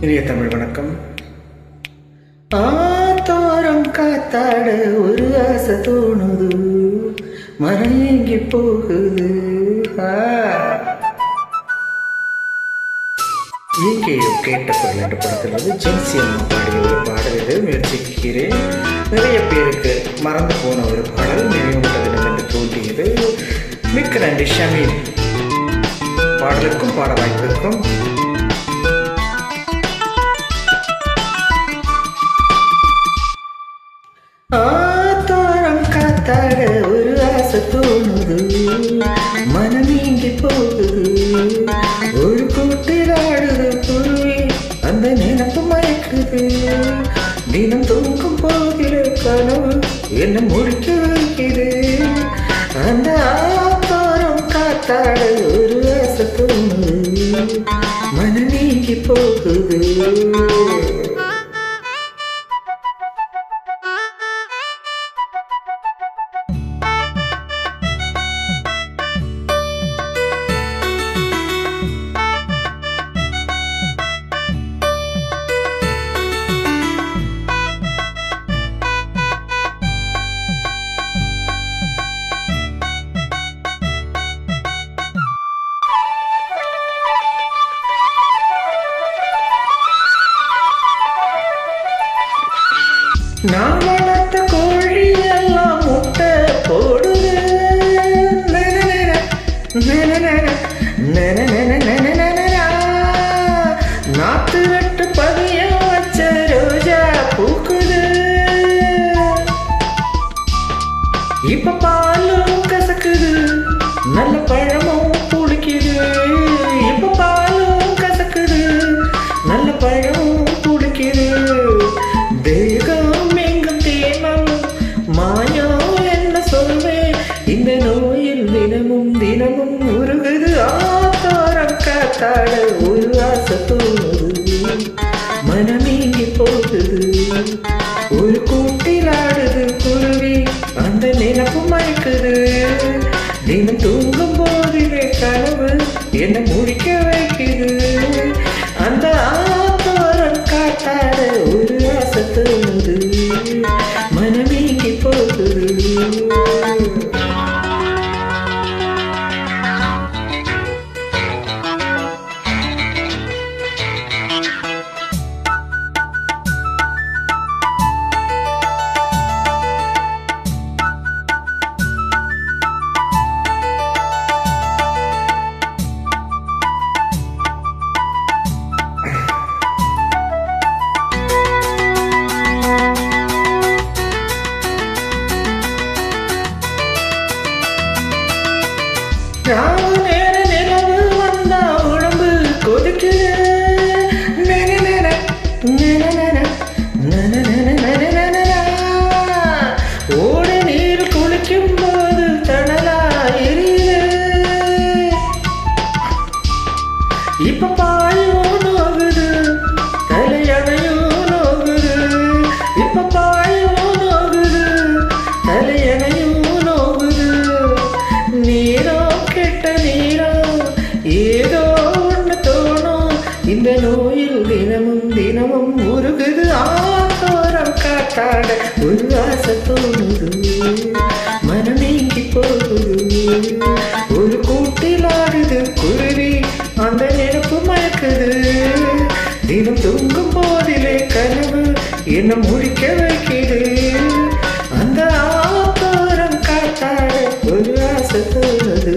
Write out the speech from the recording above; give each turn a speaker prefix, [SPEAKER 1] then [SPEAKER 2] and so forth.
[SPEAKER 1] இனிய தமிழ் வணக்கம். ஆத்தோரம் காத்தாட ஒரு ஆசை தோணுது. மறையங்கி போகுது. இயற்கையோ கேட்ட குரல் என்ற படத்தில் வந்து ஜென்சி அம்மா பாடிய ஒரு பாடல் முயற்சிக்கிறேன். நிறைய பேருக்கு மறந்து போன ஒரு பாடல் நினைவுள்ளது என்று தோன்றியது. மிக்க நன்றி ஷமீன். பாடலுக்கும் பாட வாய்ப்பிற்கும். என்ன முடிக்க வைக்குது? அந்த ஆத்தோரம் காத்தாட ஒரு ஆசை தோணுது மன நீங்கி போகுது. நான் வளர்த்த கோழி எல்லாம் முட்டை போடுது மாயம் என்ன சொல்வேன் இந்த நோயில் தினமும் தினமும் உருகுது ஆத்தாரம் காத்தாட ஒரு ஆசத்தோடு மனமீங்கி போகுது ஒரு கூட்டில் ஆடுது குருவி அந்த நினப்பு மயக்குது Yeah. ஆட்டாட ஒரு ஆசை போகுது. மனநீங்கி போகுது ஒரு கூட்டில் ஆடுது குருவி அந்த நெருப்பு மயக்குது. தினம் தூங்கும் போதிலே கனவு என்ன முடிக்க வைக்குது. அந்த ஆத்தாரம் காட்டாட ஒரு ஆசை போகுது